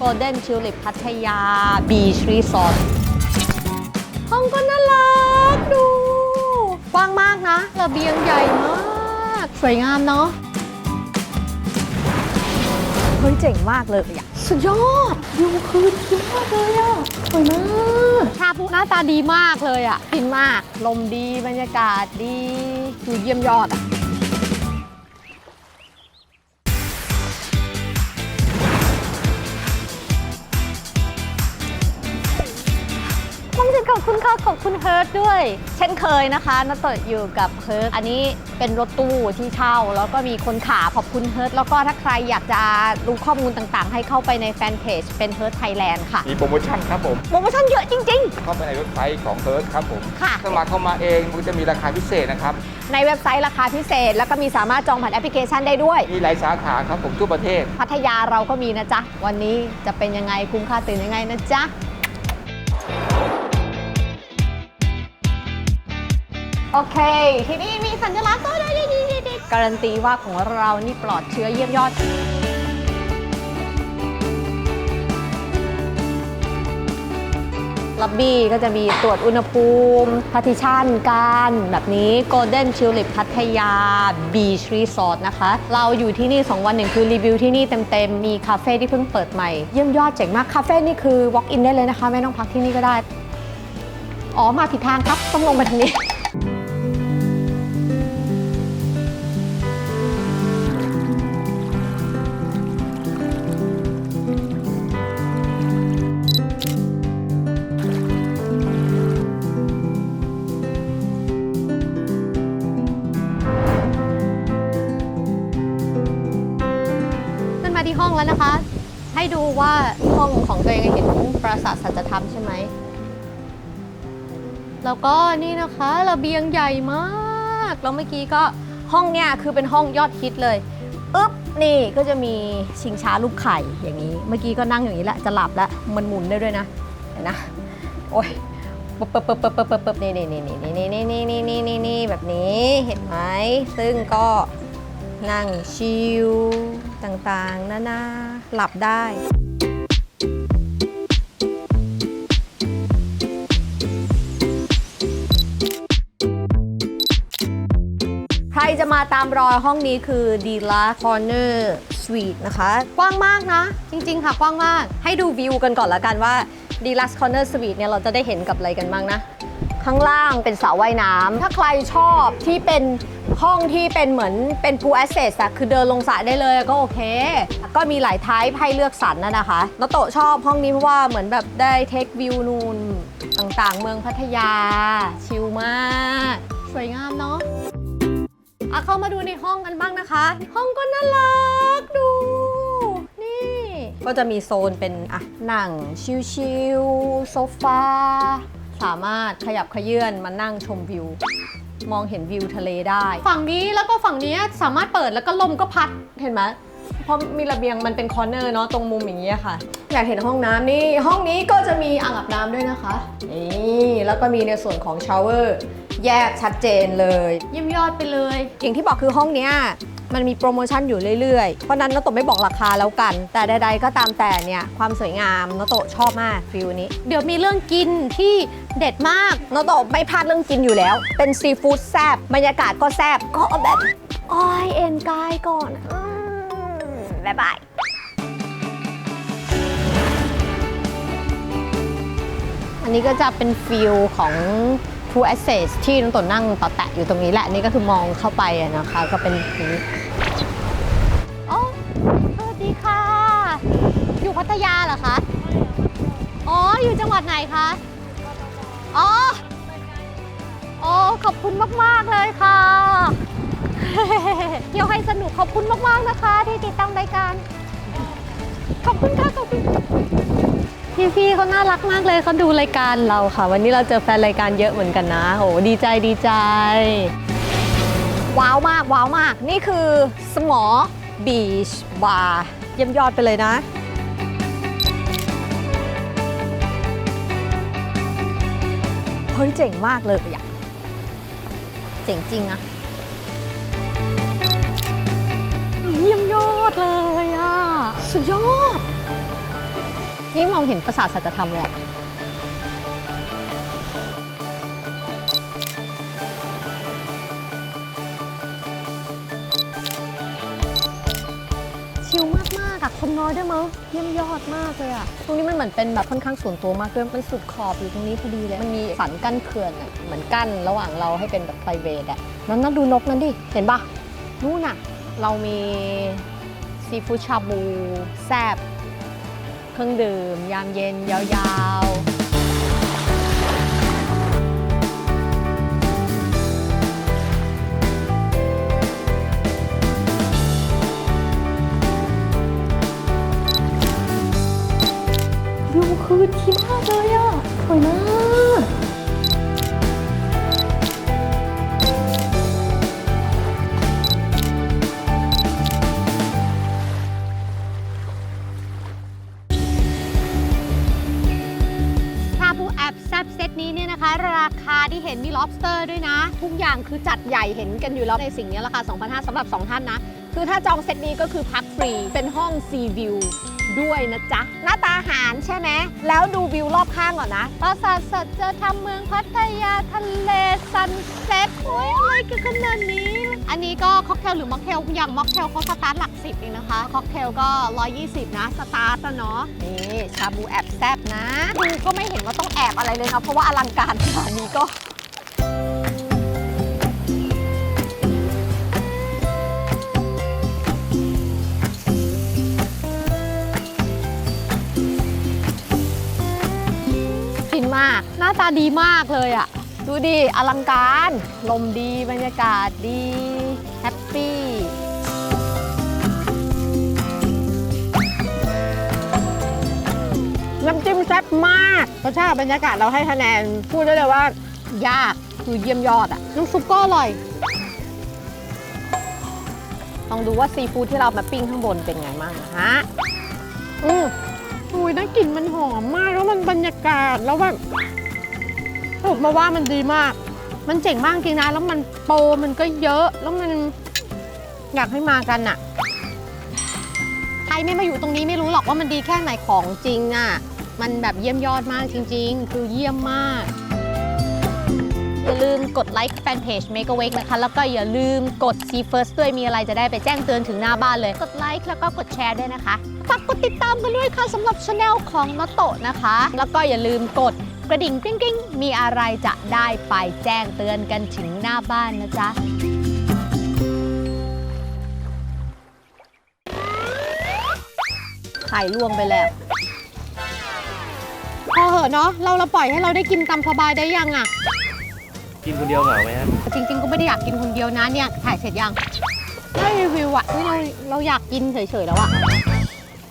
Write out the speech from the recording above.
Golden Tulip พัทยา Beach Resort ห้องก็น่ารักดูกว้างมากนะระเบียงใหญ่มาก สวยงามเนาะเฮ้ยเจ๋งมากเลยอะสุดยอดวิวคือดีมากเลยอะสวยมากชาพุหน้าตาดีมากเลยอะฟินมาก ลมดีบรรยากาศดีคือเยี่ยมยอดอะ ขอบคุณค่ะ ขอบคุณเฮิร์ทด้วย เช่นเคยนะคะนัตเตอยู่กับเฮิร์ทอันนี้เป็นรถตู้ที่เช่า แล้วก็มีคนขาขอบคุณเฮิร์ทแล้วก็ถ้าใครอยากจะรู้ข้อมูลต่างๆ ให้เข้าไปในแฟนเพจเป็นเฮิร์ทไทยแลนด์ค่ะมีโปรโมชั่นครับผมโปรโมชั่นเยอะจริงเข้าไปในเว็บไซต์ของเพิร์ดครับผมค่ะสมัครเข้ามาเองมันจะมีราคาพิเศษนะครับๆในเว็บไซต์ราคาพิเศษ แล้วก็มีสามารถจองผ่านแอปพลิเคชันได้ด้วยมีหลายสาขาครับผมทั่วประเทศ พัทยาเราก็มีนะจ๊ะวันนี้จะเป็นยังไงคุ้มค่าตื่นยังไงนะจ๊ะ โอเค ที่นี้มีสัญลักษณ์ตัวดีๆๆๆการันตีว่าของเรานี่ปลอดเชื้อเยี่ยมยอด ล็อบบี้ก็จะมีตรวจอุณหภูมิพาร์ติชันการแบบนี้ Golden Tulip พัทยา Beach Resort นะคะ เราอยู่ที่นี่ 2 วันหนึ่งคือรีวิวที่นี่เต็มๆ มีคาเฟ่ที่เพิ่งเปิดใหม่ เยี่ยมยอดเจ๋งมาก คาเฟ่นี่คือ walk in ได้เลยนะคะ ไม่ต้องพักที่นี่ก็ได้ อ๋อ มาผิดทางครับ ต้องลงไปทางนี้ แล้วนะคะ ให้ดูว่าห้องของตัวเองเห็นปราสาทสัจธรรมใช่ไหม แล้วก็นี่นะคะระเบียงใหญ่มาก แล้วเมื่อกี้ก็ห้องเนี่ยคือเป็นห้องยอดฮิตเลยอึ๊บนี่ก็จะมีชิงช้าลูกไข่อย่างนี้ เมื่อกี้ก็นั่งอย่างนี้แหละจะหลับแล้วมันหมุนได้ด้วยนะเห็นนะโอ้ยปึ๊บปึ๊บปึ๊บปึ๊บปึ๊บปึ๊บปบนี่นี่นี่นี่นี่นี่นี่นี่นี่นี่นี่แบบนี้เห็นไหมซึ่งก็นั่งชิล ต่างๆ นานาหลับได้ใครจะมาตามรอยห้องนี้คือ d ีล a Corner Suite นะคะ กว้างมากนะ จริง ๆ ค่ะ กว้างมาก ให้ดูวิวกันก่อนละกันว่า d ีล a Corner Suite เนี่ย เราจะได้เห็นกับอะไรกันบ้างนะ ข้างล่างเป็นสระว่ายน้ำถ้าใครชอบที่เป็น ห้องที่เป็นเหมือนเป็น pool access อะคือเดินลงสระได้เลยก็โอเค ก็มีหลายไทป์ให้เลือกสรรนะนะคะนโตชอบห้องนี้เพราะว่าเหมือนแบบได้เทควิวนูนต่างๆ เมืองพัทยา ชิลมาก สวยงามเนาะอะเข้ามาดูในห้องกันบ้างนะคะ ห้องก็น่ารักดู นี่ ก็จะมีโซนเป็นอะหนังชิลๆโซฟาสามารถขยับขยื่นมานั่งชมวิว มองเห็นวิวทะเลได้ ฝั่งนี้แล้วก็ฝั่งนี้สามารถเปิดแล้วก็ลมก็พัดเห็นไหมเพราะมีระเบียงมันเป็นคอร์เนอร์เนาะตรงมุมอย่างนี้ยค่ะ อยากเห็นห้องน้ำนี่ ห้องนี้ก็จะมีอ่างอาบน้ำด้วยนะคะ นี่แล้วก็มีในส่วนของชาวเวอร์แยกชัดเจนเลย เยี่ยมยอดไปเลย อย่างที่บอกคือห้องเนี้ย มันมีโปรโมชั่นอยู่เรื่อยๆ เพราะนั้นนโตะไม่บอกราคาแล้วกัน แต่ใดๆก็ตามแต่เนี่ยความสวยงามนโตะชอบมากฟิลนี้ เดี๋ยวมีเรื่องกินที่เด็ดมากนโตะไม่พลาดเรื่องกินอยู่แล้ว เป็นซีฟู้ดแซบบรรยากาศก็แซบก็แบบอ้อยเอ็นกายก่อนอืมบ๊ายบายอันนี้ก็จะเป็นฟิลของ True Access ที่น้องตนนั่งต่อแตะอยู่ตรงนี้แหละนี่ก็คือมองเข้าไปนะคะ ก็เป็นอย่างนี้อ๋อสวัสดีค่ะ อยู่พัทยาเหรอคะ อ๋อ อยู่จังหวัดไหนคะ อ๋ออ๋อขอบคุณมาก ๆ เลยค่ะ เที่ยวให้สนุกขอบคุณมาก ๆ นะคะ ที่ติดตามรายการ ขอบคุณค่ะ ขอบคุณ พี่ๆเขาน่ารักมากเลยเขาดูรายการเราค่ะ วันนี้เราเจอแฟนรายการเยอะเหมือนกันนะโหดีใจดีใจ ว้าวมากว้าวมาก นี่คือสมอบีชบาร์เยี่ยมยอดไปเลยนะ เฮ้ยเจ๋งมากเลยอะเจ๋งจริงอะเยี่ยมยอดเลยอะสุดยอด นี่มองเห็นปราสาทสัจธรรมเลยอะชิลมากๆอะคนน้อยด้วยมั้งเยี่ยมยอดมากเลยอะตรงนี้มันเหมือนเป็นแบบค่อนข้างส่วนตัวมากด้วยมันสุดขอบอยู่ตรงนี้พอดีเลย มันมีสันกั้นเขื่อนอะเหมือนกั้นระหว่างเราให้เป็นแบบไพรเวทอะนั่นน่าดูนกนั้นดิ เห็นปะนู่นอะเรามีซีฟู้ดชาบูแซบ เครื่องดื่ม ยามเย็นยาวๆวิวคือที่มากเลยอะสวยมาก ห็นมี lobster ด้วยนะ ทุกอย่างคือจัดใหญ่เห็นกันอยู่แล้วในสิ่งนี้ราคา2,500สำหรับ 2 ท่านนะ คือถ้าจองเซตนี้ก็คือพักฟรี เป็นห้อง Sea View ด้วยนะจ๊ะ หน้าตาอาหารใช่ไหม แล้วดูวิวรอบข้างก่อนนะปราสาทสัจจะทำเมืองพัทยาทะเลซันเซ็ตโอ้ยอะไรกันขนาดนี้ อันนี้ก็ค็อกเทลหรือม็อกเทลอย่างม็อกเทลเขาสตาร์ทหลักสิบเองนะคะ ค็อกเทลก็ 120 นะ สตาร์ทอะเนาะ นี่ชาบูแอบแซบนะดูก็ไม่เห็นว่าต้องแอบอะไรเลยนะเพราะว่าอลังการขนาดนี้ก็าก หน้าตาดีมากเลยอะดูดิ อลังการ ลมดี บรรยากาศดี แฮปปี้น้ำจิ้มแซ่บมากรสชาติบรรยากาศเราให้คะแนน พูดได้เลยว่า ยากคือเยี่ยมยอดอะน้ำซุปก็อร่อย ลองดูว่าซีฟู้ดที่เรามาปิ้งข้างบนเป็นไงบ้างนะฮะ อืม อุ้ยได้กลิ่นมันหอมมากแล้วมันบรรยากาศแล้วแบบผมมาว่ามันดีมาก มันเจ๋งมากจริงนะ แล้วมันโปรมันก็เยอะแล้วมันอยากให้มากันอะใครไม่มาอยู่ตรงนี้ไม่รู้หรอกว่ามันดีแค่ไหนของจริงอะมันแบบเยี่ยมยอดมากจริง ๆ คือเยี่ยมมาก อย่าลืมกดไลค์แฟนเพจ Make a Wake นะคะ แล้วก็อย่าลืมกด See First ด้วยมีอะไรจะได้ไปแจ้งเตือนถึงหน้าบ้านเลย กดไลค์แล้วก็กดแชร์ด้วยนะคะ ฝากกดติดตามกันด้วยค่ะสำหรับช anel ของนโตะนะคะ แล้วก็อย่าลืมกดกระดิ่งกริ๊งกริ๊งมีอะไรจะได้ไปแจ้งเตือนกันถึงหน้าบ้านนะจ๊ะไข่ล่วงไปแล้วพอเหอะเนาะเราเราปล่อยให้เราได้กินตามสบายได้ยังอะ กินคนเดียวเหงาไหมฮะจริงๆ ก็ไม่ได้อยากกินคนเดียวนะเนี่ยถ่ายเสร็จยังให้รีวิวอะเฮ้ยเราเราอยากกินเฉยๆแล้วอะ